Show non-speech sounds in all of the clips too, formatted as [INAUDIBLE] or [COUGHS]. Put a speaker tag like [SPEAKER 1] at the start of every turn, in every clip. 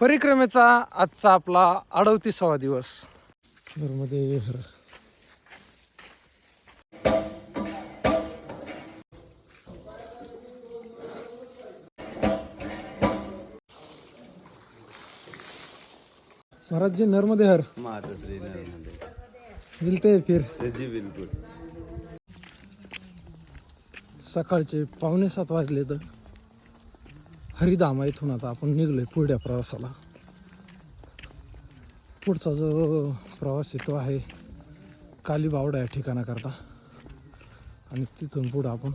[SPEAKER 1] परिक्रमेचा आजचा आपला अडवतीसावा दिवस. मध्ये हर. महाराज जी नर्मदे हर.
[SPEAKER 2] माता श्री नर्मदे
[SPEAKER 1] मिलते फिर.
[SPEAKER 2] जी बिलकुल.
[SPEAKER 1] सकाळचे पावणे सात वाजले तर. हरिधामा इथून आता आपण निघलोय पुढच्या प्रवासाला. पुढचा जो प्रवास आहे तो आहे कालीबावडा या ठिकाणाकरता. आणि तिथून पुढं आपण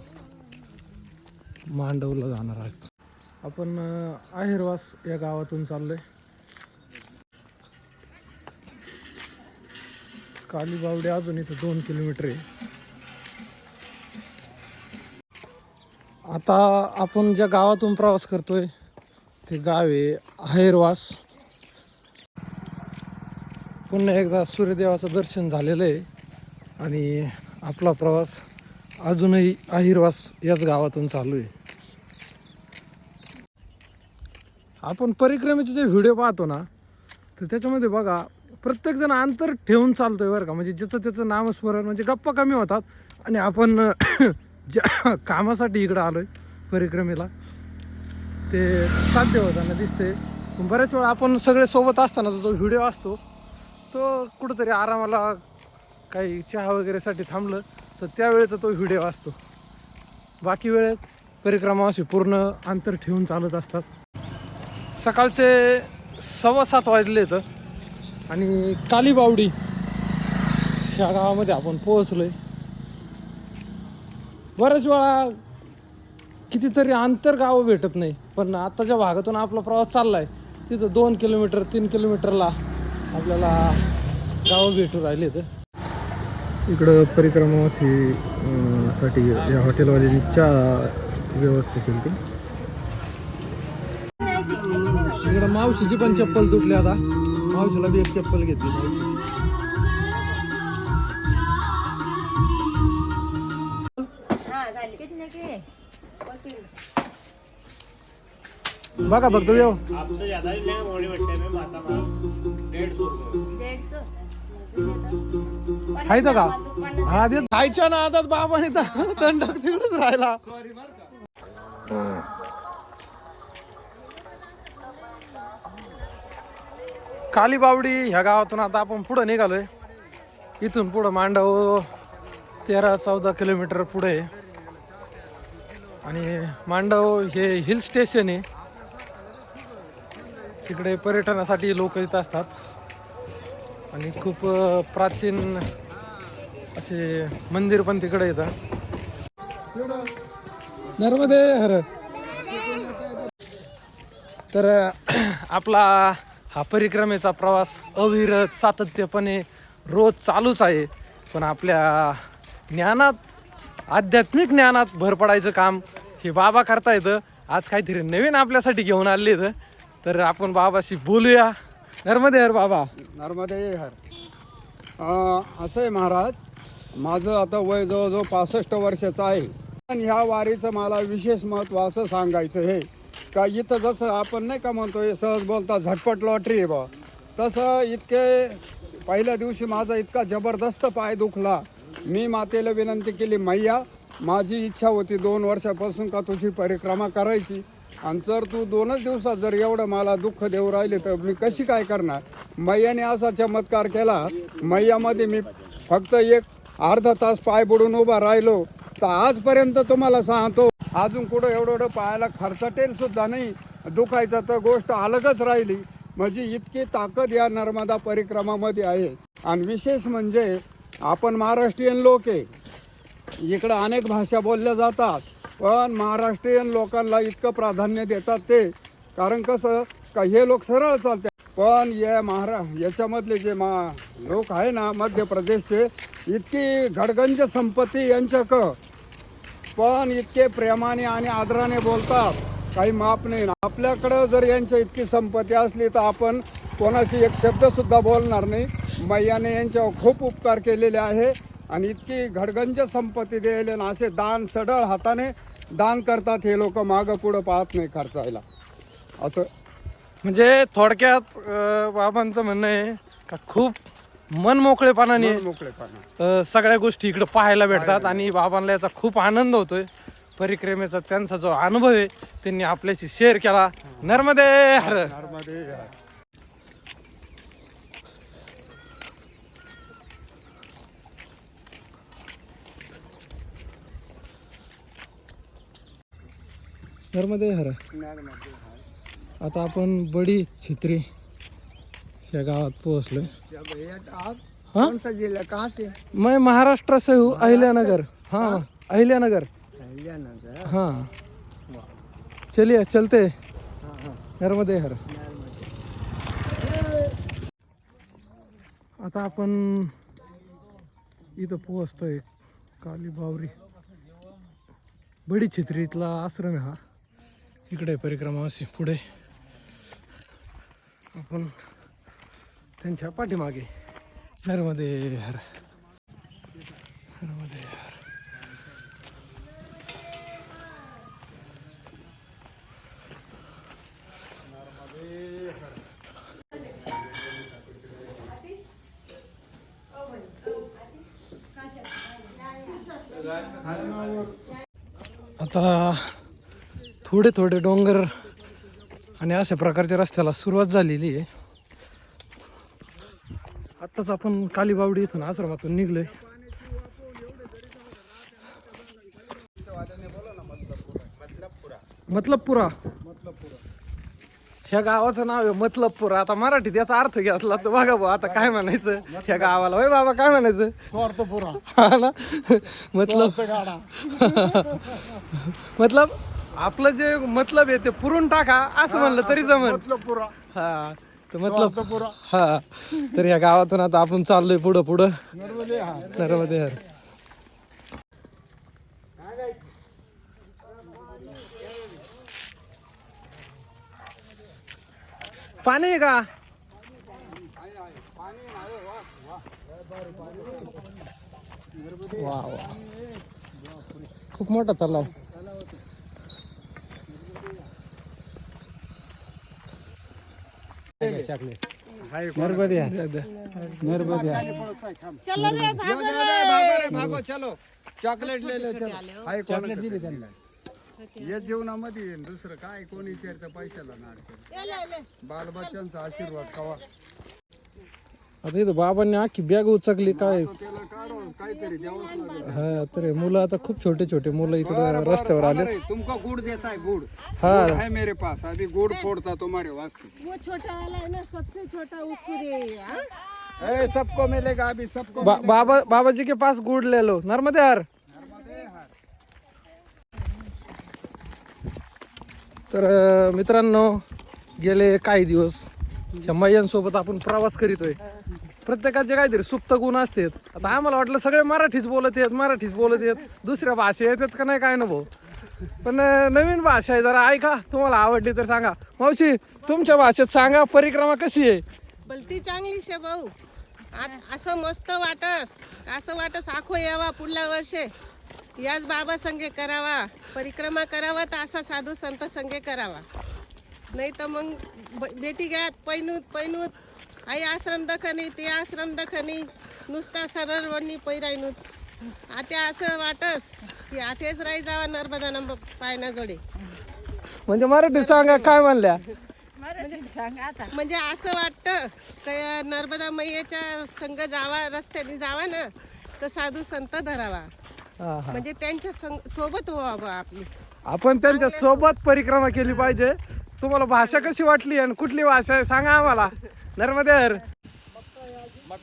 [SPEAKER 1] मांडवला जाणार आहोत. आपण अं, आहेरवास या गावातून चाललोय. कालीबावडे अजून इथं दोन किलोमीटर आहे. आता आपण ज्या गावातून प्रवास करतोय ते गाव आहे आहेरवास पुन्हा एकदा सूर्यदेवाचं दर्शन झालेलं आहे आणि आपला प्रवास अजूनही अहिरवास याच गावातून चालू आहे. आपण परिक्रमेचे जे व्हिडिओ पाहतो ना तर त्याच्यामध्ये बघा प्रत्येकजण अंतर ठेवून चालतोय बरं का. म्हणजे ज्याचं त्याचं नामस्मरण म्हणजे गप्पा कमी होतात आणि आपण ज्या [COUGHS] कामासाठी इकडं आलो आहे परिक्रमेला. ते साध्य होताना दिसते बऱ्याच वेळा आपण सगळे सोबत असताना जो व्हिडिओ असतो तो कुठंतरी आरामाला काही चहा वगैरेसाठी थांबलं तर त्यावेळेचा तो व्हिडिओ असतो. बाकी वेळेत परिक्रमा अशी पूर्ण अंतर ठेवून चालत असतात. सकाळचे सव्वा सात वाजले तर आणि कालीबावडी ह्या गावामध्ये आपण पोहोचलो आहे बऱ्याच वेळा कितीतरी अंतर गावं भेटत नाही. पण आताच्या भागातून आपला प्रवास चाललाय. तिथं दोन किलोमीटर तीन किलोमीटरला आपल्याला गावं भेटू राहिले तर इकडं परिक्रमावासी साठी या हॉटेलवाल्यांनी चहा व्यवस्था केली होती इकडं मावशीची पण चप्पल तुटली आता. मावशीला बी एक चप्पल घेतली बघा बघतो येऊ.
[SPEAKER 3] ज्यादा ही मोड़ी में माता रुपये.
[SPEAKER 1] खायचं का? हा ते खायच्या ना आता बाबाने तर दंडक तिकडेच राहिला. कालीबावडी ह्या गावातून आता आपण पुढं निघालोय. इथून पुढं मांडव तेरा चौदा किलोमीटर पुढे. आहे आणि मांडव हे हिल स्टेशन आहे. तिकडे पर्यटनासाठी लोक येत असतात. आणि खूप प्राचीन असे मंदिर पण तिकडे येतात. नर्मदे हर. तर आपला हा परिक्रमेचा प्रवास अविरत सातत्यपणे रोज चालूच आहे. पण आपल्या ज्ञानात आध्यात्मिक ज्ञानात भर पडायचं काम हे बाबा करता येतं आज काहीतरी नवीन आपल्यासाठी घेऊन आले तर आपण बाबाशी बोलूया. नर्मदे हर बाबा.
[SPEAKER 4] नर्मदे हर. असं आहे महाराज माझं आता वय जवळजवळ पासष्ट वर्षाचं आहे. पण ह्या वारीचं मला विशेष महत्त्व असं सांगायचं हे का इथं जसं आपण नाही का म्हणतो हे सहज बोलता झटपट लॉटरी आहे बा तसं इतके पहिल्या दिवशी माझा इतका जबरदस्त पाय दुखला. मी मातेला विनंती केली मैया माझी इच्छा होती दोन वर्षापासून का तुझी परिक्रमा करायची. आणि जर तू दोनच दिवसात जर एवढं मला दुःख देऊ राहिले तर मी कशी काय करणार? मैयाने असा चमत्कार केला. मैयामध्ये मी फक्त एक अर्धा तास पाय बुडून उभा राहिलो. तर आजपर्यंत तुम्हाला सांगतो अजून कुठं एवढं एवढं पायाला खर्चटेल सुद्धा नाही. दुखायचं तर गोष्ट अलगच राहिली. म्हणजे इतकी ताकद या नर्मदा परिक्रमामध्ये आहे. आणि विशेष म्हणजे आपण महाराष्ट्रीयन लोक आहे. इकडं अनेक भाषा बोलल्या जातात पण महाराष्ट्रीयन लोकांना इतकं प्राधान्य देतात ते. कारण कसं का हे लोक सरळ चालतात. पण या महारा याच्यामधले जे मा लोक आहे ना मध्य प्रदेशचे इतकी घडगंज संपत्ती यांच्याक. पण इतके प्रेमाने आणि आदराने बोलतात. काही माप नाही आपल्याकडं जर यांच्या इतकी संपत्ती असली तर आपण कोणाशी एक शब्दसुद्धा बोलणार नाही. मैयाने यांच्यावर खूप उपकार केलेले आहे. आणि इतकी घडगंज संपत्ती द्यायला ना असे दान सडळ हाताने दान करतात हे लोक मागं पुढं पाहत नाही खर्चायला. असं.
[SPEAKER 1] म्हणजे थोडक्यात अं, बाबांचं म्हणणं आहे का खूप मन मोकळेपणाने. अं, सगळ्या गोष्टी इकडे पाहायला भेटतात आणि बाबांना याचा खूप आनंद होतोय. परिक्रमेचा त्यांचा जो अनुभव आहे त्यांनी आपल्याशी शेअर केला. नर्मदे हर.
[SPEAKER 4] नर्मदे हर.
[SPEAKER 1] नर्मदे हर. आता आपण बडी छित्री या गावात पोहोचलोय.
[SPEAKER 4] जब कौन सा जिला कहाँ से
[SPEAKER 1] मैं महाराष्ट्र से हूँ अहिल्यानगर. हाँ अहिल्यानगर.
[SPEAKER 4] अहिल्यानगर
[SPEAKER 1] हाँ. चलिए चलते. नर्मदे हर. आता आपण इथं पोहोचतोय काली बावरी. बडी छित्रीतला आश्रम आहे हा. इकडे परिक्रमा अशी पुढे. आपण त्यांच्या पाठीमागे. नर्मदे हर नर्मदे हर आता थोडे थोडे डोंगर आणि अशा प्रकारच्या रस्त्याला सुरुवात झालेली आहे. आत्ताच आपण कालीबावडी इथून आश्रमातून निघलोय. मतलबपुरा. ह्या गावाचं नाव आहे मतलबपुरा. आता मराठीत याचा अर्थ घेतला तर बघा भाऊ आता काय म्हणायचं? ह्या गावाला. होय बाबा काय म्हणायचं? हा ना? मतलब [LAUGHS] मतलब आपलं जे मतलब आहे ते पुरून टाका असं म्हणलं तरी जमन. हा तर मतलब हा तर या गावातून आता आपण चाललोय पुढं पुढं.
[SPEAKER 4] नर्मदे हर.
[SPEAKER 1] नर्मदे हर. पाणी आहे का? वा वा. खूप मोठा तलाव.
[SPEAKER 4] हाय कोण?
[SPEAKER 1] नर्मदे नर्मदे
[SPEAKER 4] भागो चलो. चॉकलेट ले लो चलो. हाय चॉकलेट या जीवनामध्ये दुसरं काय? कोणी विचारतं पैशाला नाड बाल बच्चांचा आशीर्वाद कवा?
[SPEAKER 1] आता इथं बाबांनी आखी बॅग उचकली काय?
[SPEAKER 4] त्याला काढून काहीतरी द्यावंच लागेल
[SPEAKER 1] हा तर हे मुलं आता खूप छोटे छोटे मुलं इकडे रस्त्यावर आले
[SPEAKER 4] अरे, तुमको गुड़ देता है गुड़.
[SPEAKER 1] हा.
[SPEAKER 4] गुड़ है मेरे पास अभी गुड़ फोड़ता तुम्हारे वास्ते.
[SPEAKER 5] वो छोटा वाला है ना सबसे छोटा उसको दे हाँ?
[SPEAKER 4] ए, सबको मिलेगा अभी सबको
[SPEAKER 1] बा, बाबा बाबाजी के पास गुड़ ले लो। नर्मदे हर। तर अं, मित्रांनो गेले काही दिवस. मैयांसोबत आपण प्रवास करीतोय. प्रत्येकाचे काहीतरी सुप्त गुण असतात. आता आम्हाला वाटलं सगळे मराठीच बोलत आहेत मराठीच बोलत आहेत. दुसऱ्या भाषा येतात का नाही काय ना भाऊ? पण नवीन भाषा आहे जरा ऐका. तुम्हाला आवडली तर सांगा. मावशी तुमच्या भाषेत सांगा परिक्रमा कशी आहे?
[SPEAKER 5] भलती चांगली शे भाऊ. असं मस्त वाटस. असं वाटस आखो यावा पुढल्या वर्षे. याच बाबा संगे करावा. परिक्रमा करावा तर असा साधू संत संगे करावा. नाही तर मग बेटी घ्यात पैनूत पैनूत. आई आश्रम दखनी ते आश्रम दखनी. नुसता सरळ वडणी पैरायनूत. आता असं वाटस की आठेच राही जावा नर्मदा नंबर पायना जोडे.
[SPEAKER 1] म्हणजे मराठीत सांगा काय म्हणल्या?
[SPEAKER 5] म्हणजे असं वाटतं का नर्मदा मैयाच्या संग जावा रस्त्याने जावा ना तर साधू संत धरावा. म्हणजे त्यांच्या संग सोबत व्हावं आपली.
[SPEAKER 1] आपण त्यांच्यासोबत परिक्रमा केली पाहिजे. तुम्हाला भाषा कशी वाटली आणि कुठली भाषा आहे सांगा आम्हाला. नर्मदेर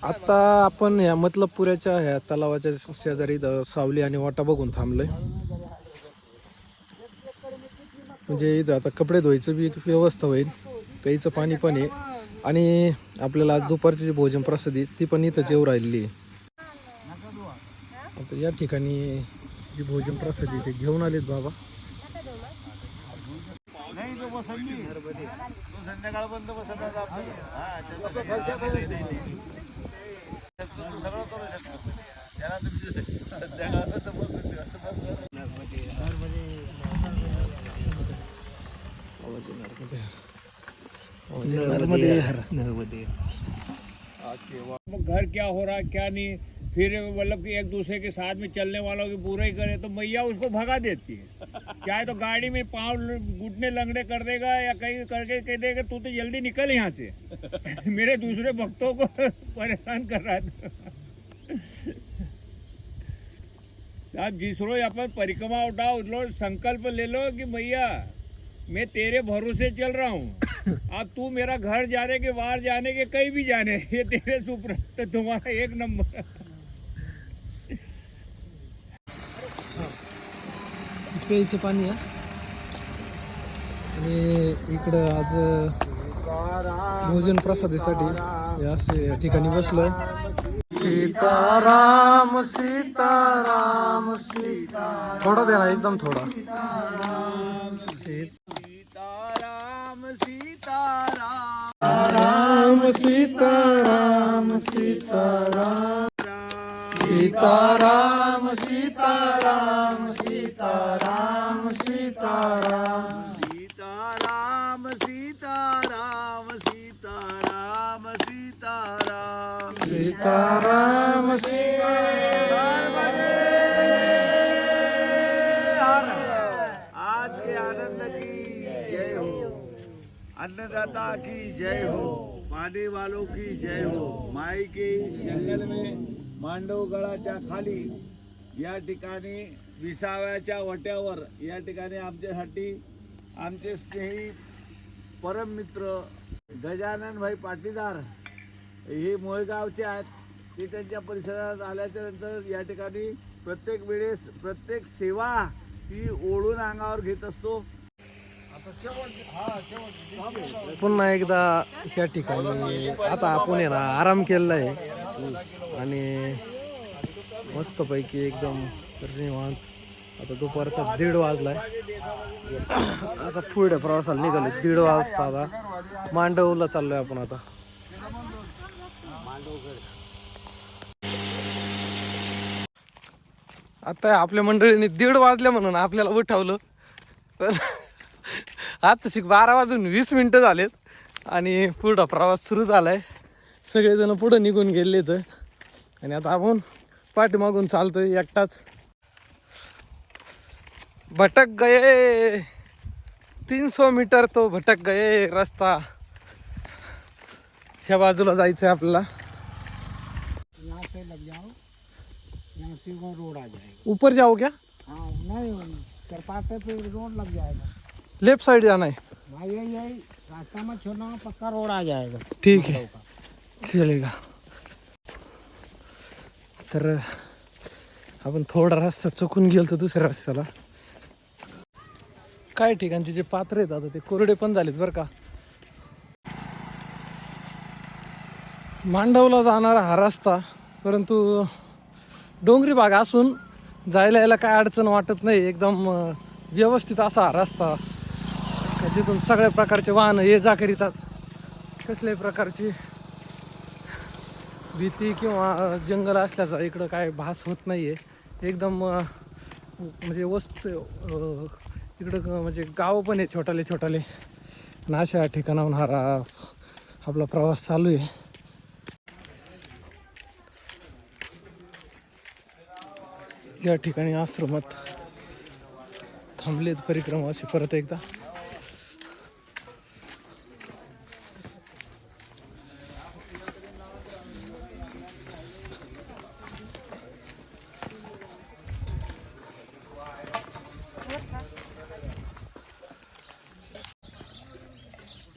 [SPEAKER 1] आता आपण या मतलबपुऱ्याच्या ह्या तलावाच्या शेजारी इथं सावली आणि वाटा बघून थांबलोय. म्हणजे इथं आता कपडे धुवायचं बी व्यवस्था होईल. प्यायचं पाणी पण आहे. आणि आपल्याला दुपारची जी भोजन प्रसादी ती पण इथं जेव राहिलेली आहे. आता या ठिकाणी जी भोजन प्रसादी ते घेऊन आलेत बाबा.
[SPEAKER 3] संध्याकाळपर्यंत बसत आपलं. हा, त्याचं सगळं करू शकतो. त्याला तुमची संध्याकाळपर्यंत बसू शकतो.
[SPEAKER 1] नर्मदे. हर
[SPEAKER 3] घर क्या हो रहा है क्या नहीं? फिर मतलब कि एक दूसरे के साथ में चलने वालों की बुराई करे तो मैया उसको भगा देती है। क्या है तो गाड़ी में पाँव घुटने लंगड़े कर देगा या कहीं करके कह देगा तू तो जल्दी निकल यहाँ से। [LAUGHS] मेरे दूसरे भक्तों को [LAUGHS] परेशान कर रहा था। साहब जिस रोज अपन परिक्रमा उठाओ रोज संकल्प ले लो कि भैया मैं तेरे भरोसे चल रहा हूँ। [COUGHS] अब तू मेरा घर जाने के बाहर जाने के कहीं भी जाने ये तेरे सुप्र तो तुम्हारा एक नंबर।
[SPEAKER 1] प्यायचं पाणी आहे. आणि इकडं आज भोजन प्रसादीसाठी असे या ठिकाणी बसलोय. सीताराम सीताराम सीता थोडा दे ना एकदम थोडा. राम सीताराम सीताराम सीताराम. सीताराम सीताराम सीताराम
[SPEAKER 3] सीताराम। सीताराम सीताराम सीताराम
[SPEAKER 1] सीताराम।
[SPEAKER 3] आज के आनंद की जय हो। अन्नदाता की जय हो। पाने वालों की जय हो। माई के इस जंगल में मांडवगडाच्या खाली या ठिकाणी विसाव्याच्या वट्यावर. या ठिकाणी आमच्यासाठी आमचे स्नेही परम मित्र गजाननभाई पाटीदार हे मोयगावचे आहेत. ते त्यांच्या परिसरात आल्याच्यानंतर या ठिकाणी प्रत्येक वेळेस प्रत्येक सेवा ही ओढून अंगावर घेत असतो.
[SPEAKER 1] पुन्हा एकदा त्या ठिकाणी आता आपण आहे ना आराम केलेला आहे. आणि मस्तपैकी एकदम निवांत. आता दुपारचा दीड वाजलाय. आता पुढे प्रवासाला निघालो दीड वाजता आता मांडवला चाललोय आपण आता. आता आपल्या मंडळीने दीड वाजल्या म्हणून आपल्याला उठवलं. पण आता शिक बारा वाजून वीस मिनटं झालेत आणि पुढं प्रवास सुरू झालाय. सगळेजण पुढं निघून गेले तर आणि आता आपण पाठीमागून चालतोय एकटाच. भटक गए। तीन सौ मीटर तो भटक गये रस्ता. ह्या बाजूला जायचं आहे आपल्याला.
[SPEAKER 6] यहाँ से लग जाओ यहाँ से वो रोड आ जाएगा
[SPEAKER 1] ऊपर जाओ क्या?
[SPEAKER 6] हाँ नहीं चरपाटे पे रोड लग जाएगा
[SPEAKER 1] लेफ्ट साइड जाना है
[SPEAKER 6] भाई यही यही रास्ता में छोड़ना पक्का रोड आ जाएगा
[SPEAKER 1] ठीक है चलेगा. तर आपण थोडा रस्ता चुकून गेलो तर दुसऱ्या रस्त्याला. काय ठिकाणचे जे पात्र आहेत आता ते? कोरडे पण झालेत बरं का. मांडवला जाणारा हा रस्ता परंतु डोंगरी भाग असून जायला यायला काय अडचण वाटत नाही. एकदम व्यवस्थित असा हा रस्ता. जिथून सगळ्या प्रकारचे वाहनं ये जा करीतात. कसल्याही प्रकारची भीती किंवा जंगल असल्याचा इकडं काय भास होत नाही आहे एकदम म्हणजे वस्त तिकडं इकडं ग- म्हणजे गावं पण आहे छोटाले छोटाले. आणि अशा ठिकाणाहून हा आपला प्रवास चालू आहे. या ठिकाणी आश्रमात थांबलेत परिक्रमा अशी परत एकदा.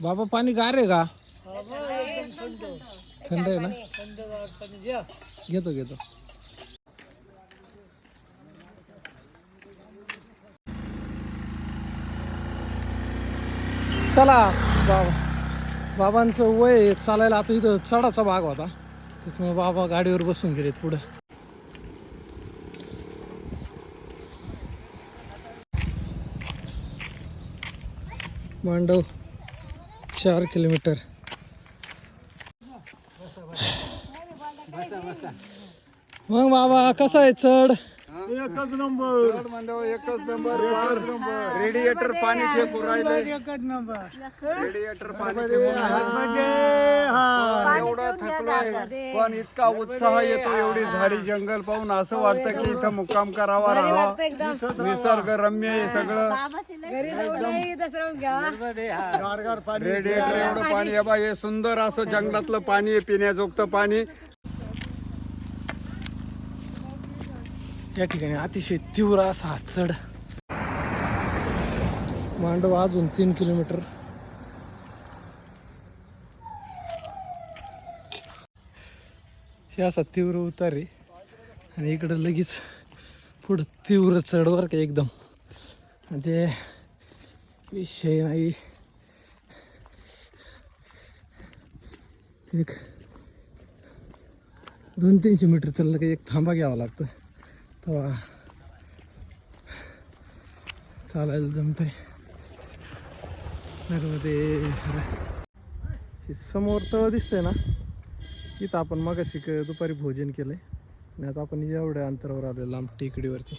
[SPEAKER 1] बाबा पाणी गार आहे का? थंड आहे ना? घेतो घेतो. चला बाबा. बाबांचं वय चालायला आता इथं चढाचा भाग होता. त्याच्यामुळे बाबा गाडीवर बसून गेलेत पुढे. मांडव. चार किलोमीटर. मग बाबा कसं आहे चढ?
[SPEAKER 3] एकच नंबर.
[SPEAKER 4] एकच नंबर रेडिएटर पाणी फेकून राहिले.
[SPEAKER 6] एकच नंबर.
[SPEAKER 4] रेडिएटर पाणी फेकून राहिले. एवढा थकलोय. पण इतका उत्साह येतो एवढी झाडी जंगल पाहून असं वाटतं की इथं मुक्काम करावा राहावा. निसर्ग रम्य आहे सगळं.
[SPEAKER 7] घरी जाऊन नाही दसरा घ्यावा
[SPEAKER 4] रेडिएटर एवढं पाणी. आहे बा हे सुंदर असं जंगलातलं पाणी आहे पिण्याजोगतं पाणी.
[SPEAKER 1] या ठिकाणी अतिशय तीव्र असा चढ. मांडव अजून तीन किलोमीटर. हे असा तीव्र उतार आहे. आणि इकडं लगेच पुढं तीव्र चढवर का एकदम. म्हणजे विषय नाही. एक दोन तीनशे मीटर चाललं की एक थांबा घ्यावा लागतं. तेव्हा चालायला जमतंय. नर्मदे. समोर तळ दिसतंय ना? इथं आपण मगाशी क- दुपारी भोजन केलंय. आणि आता आपण एवढ्या अंतरावर आलो लांब टेकडीवरती.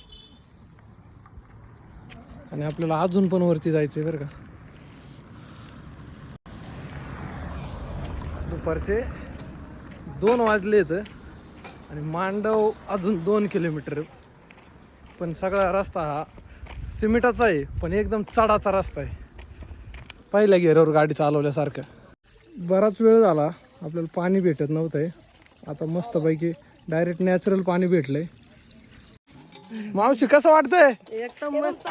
[SPEAKER 1] आणि आपल्याला अजून पण वरती जायचंय बरं का? दुपारचे दोन वाजले आहेत आणि मांडव अजून दोन किलोमीटर. पण सगळा रस्ता हा सिमेंटाचा आहे पण एकदम चढाचा रस्ता आहे. पहिल्या गेअरवर गाडी चालवल्यासारखं. बराच वेळ झाला आपल्याला पाणी भेटत नव्हतं आहे आता मस्तपैकी डायरेक्ट नॅचरल पाणी भेटलंय. मावशी कसं वाटतंय?
[SPEAKER 5] एकदम मस्त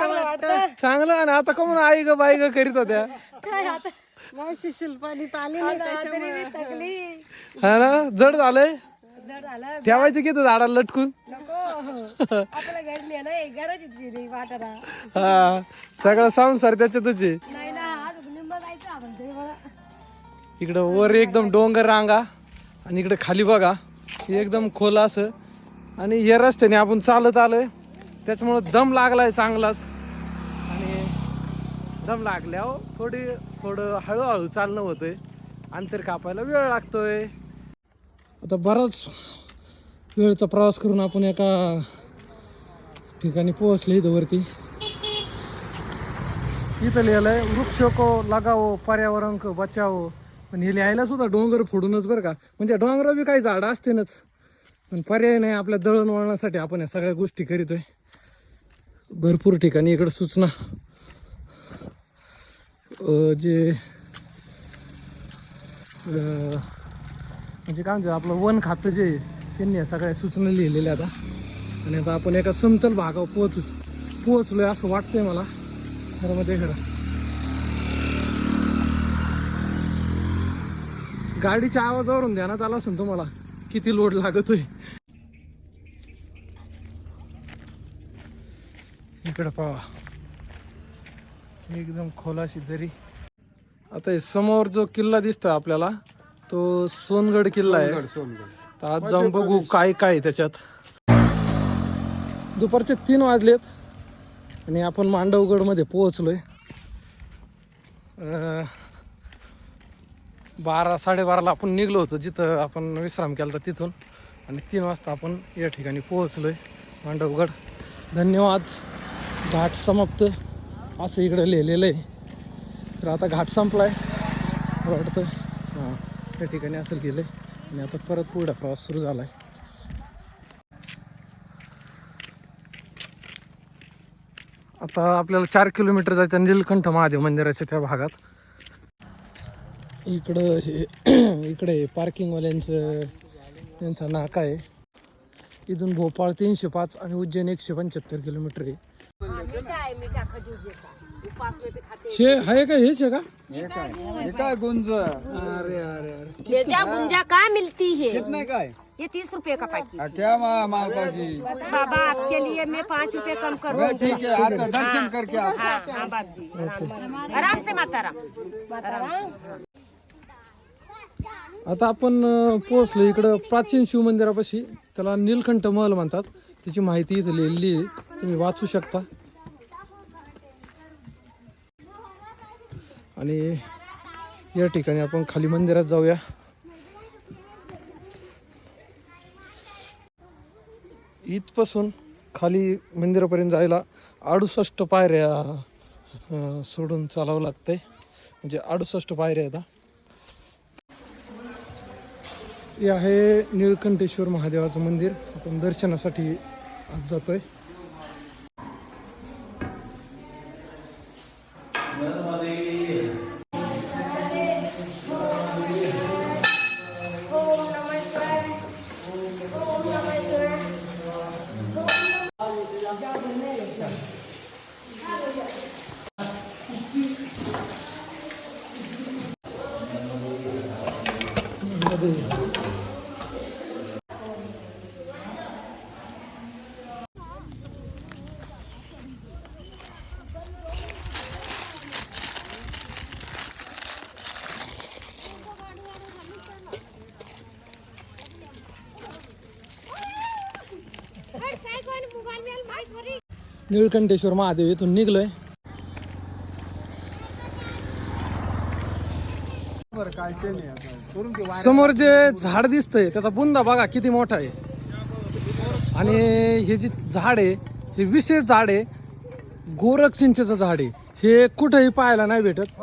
[SPEAKER 1] चांगलं आणि आता का म्हणून आई ग बाई ग करीत होत्या.
[SPEAKER 7] काय आता?
[SPEAKER 5] मावशी शिल्पानी
[SPEAKER 1] हा ना? जड झालंय? ठेवायचं की तू झाडाला लटकून?
[SPEAKER 7] नको. नाही रे
[SPEAKER 1] हा सगळं संसार त्याच्यातच आहे.
[SPEAKER 7] नाही ना आज निंब जायचं आपण तरी मला
[SPEAKER 1] इकडं वर एकदम डोंगर रांगा आणि इकडे खाली बघा. एकदम खोल असं. आणि या रस्त्याने आपण चालत आलोय. त्याच्यामुळं दम लागलाय चांगलाच. आणि दम लागल्यावर थोडी थोडं हळूहळू चालणं होतंय. अंतर कापायला वेळ लागतोय. आता बराच वेळचा प्रवास करून आपण एका ठिकाणी पोहोचले इथं वरती. इथं लिहिलंय वृक्ष को लगावो पर्यावरण को बचावो पण हे लिहायला सुद्धा डोंगर फोडूनच बरं का. म्हणजे डोंगर बी काही झाडं असतेनच पण पर्याय नाही आपल्या दळणवळणासाठी आपण या सगळ्या गोष्टी करीतोय. भरपूर ठिकाणी इकडं सूचना. जे म्हणजे काय म्हणतात आपलं वन खातं जे त्यांनी सगळ्या सूचना लिहिलेल्या आता आणि आता आपण एका समतल भागावर पोहोचू पोहोचलो आहे असं वाटतंय मला. नर्मदे इकडं गाडीच्या आवाजावरून द्या ना त्याला असेल तुम्हाला किती लोड लागतोय. इकडं पहा. एकदम खोलाशी दरी. आता समोर जो किल्ला दिसतोय आपल्याला तो सोनगड किल्ला आहे. तर आज जाऊन बघू काय काय आहे त्याच्यात. दुपारचे तीन वाजलेत आणि आपण मांडवगडमध्ये पोहोचलोय. अं, बारा साडेबाराला आपण निघलो होतो. जिथं आपण विश्राम केला होता तिथून. आणि तीन वाजता आपण या ठिकाणी पोहोचलोय मांडवगड. धन्यवाद. घाट समाप्त असं इकडं लिहिलेलं आहे तर आता घाट संपलाय. मला वाटतं हां. त्या ठिकाणी असं केलं. आहे आणि आता परत पुढा प्रवास सुरू झाला आहे आता आपल्याला चार किलोमीटर जायचं नीलकंठ महादेव मंदिराच्या त्या भागात. इकडं हे [CLEARS THROAT] इकडे पार्किंगवाल्यांचं त्यांचा नाका आहे. इथून भोपाळ तीनशे पाच आणि उज्जैन एकशे पंच्याहत्तर किलोमीटर आहे. हे आहे का हेच आहे का?
[SPEAKER 4] हे काय? हे काय गुंज
[SPEAKER 1] अरे अरे अरे.
[SPEAKER 7] गुंजा कहाँ मिलती है?
[SPEAKER 4] कितने काय?
[SPEAKER 7] ये तीस रुपए का पैकेट
[SPEAKER 4] हा, क्या मा- माताजी
[SPEAKER 7] बाबा आपके लिए मैं पाँच रुपए कम करूँ.
[SPEAKER 4] ठीक आहे आता दर्शन करके आप.
[SPEAKER 7] हाँ हाँ बाप जी. आराम से माता राम.
[SPEAKER 1] आता आपण अं, पोहोचलो इकडं प्राचीन शिव मंदिरापाशी. त्याला नीलकंठ महल म्हणतात. त्याची माहिती इथं लिहिलेली आहे. तुम्ही वाचू शकता. आणि या ठिकाणी आपण खाली मंदिरात जाऊया. इथपासून खाली मंदिरापर्यंत जायला अडुसष्ट पायऱ्या सोडून चालावं लागतंय. म्हणजे अडुसष्ट पायऱ्या आहेत हे. आहे निळकंठेश्वर महादेवाचं मंदिर. आपण दर्शनासाठी आज जातोय. मध्ये निळकंठेश्वर महादेव इथून निघलोय. समोर जे झाड दिसतंय त्याचा बुंदा बघा किती मोठा आहे. आणि हे जे झाड आहे हे विशेष झाड आहे गोरख चिंचेचं झाड आहे. हे कुठंही पाहायला नाही भेटत.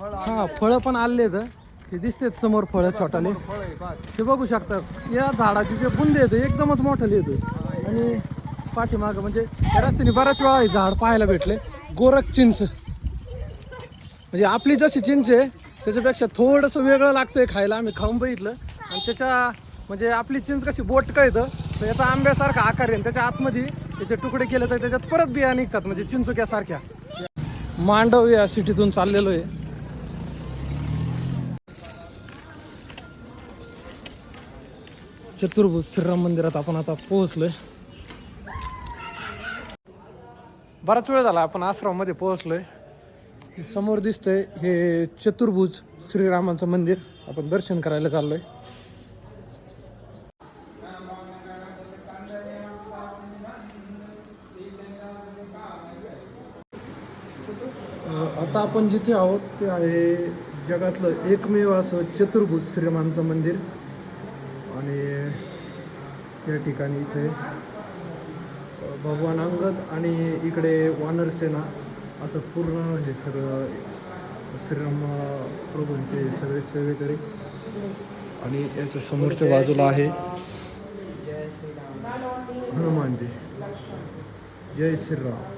[SPEAKER 1] हा फळं पण आले तर हे दिसतेत समोर फळं छोटाले. हे बघू शकता या झाडाचे जे बुंदे आहेत ते एकदमच मोठाले येतं आणि पाठीमागं म्हणजे या रस्त्याने बऱ्याच वेळा हे झाड पाहायला भेटले. गोरख चिंच. म्हणजे आपली जशी चिंच आहे त्याच्यापेक्षा थोडंसं वेगळं लागतंय खायला. आम्ही खाऊन बघितलं. आणि त्याच्या म्हणजे आपली चिंच कशी बोट येतं तर याचा आंब्यासारखा आकार आहे. त्याच्या आतमध्ये त्याचे तुकडे केले तर त्याच्यात परत बिया निघतात म्हणजे चिंचुक्यासारख्या. मांडव या सिटीतून चाललेलो आहे. चतुर्भुज श्रीराम मंदिरात आपण आता पोहोचलोय. बराच वेळ झाला आपण आश्रममध्ये पोहोचलोय. आहे समोर दिसतंय हे चतुर्भुज श्रीरामाचं मंदिर. आपण दर्शन करायला चाललोय. आता आपण जिथे आहोत ते आहे जगातलं एकमेव असं चतुर्भुज श्रीरामांचं मंदिर. आणि या ठिकाणी इथे भगवान अंगद आणि इकडे वानर सेना असं पूर्ण हे सगळं श्रीराम प्रभूंचे सगळे सेवेकरी. आणि याच्या समोरच्या बाजूला आहे हनुमानजी. जय श्रीराम.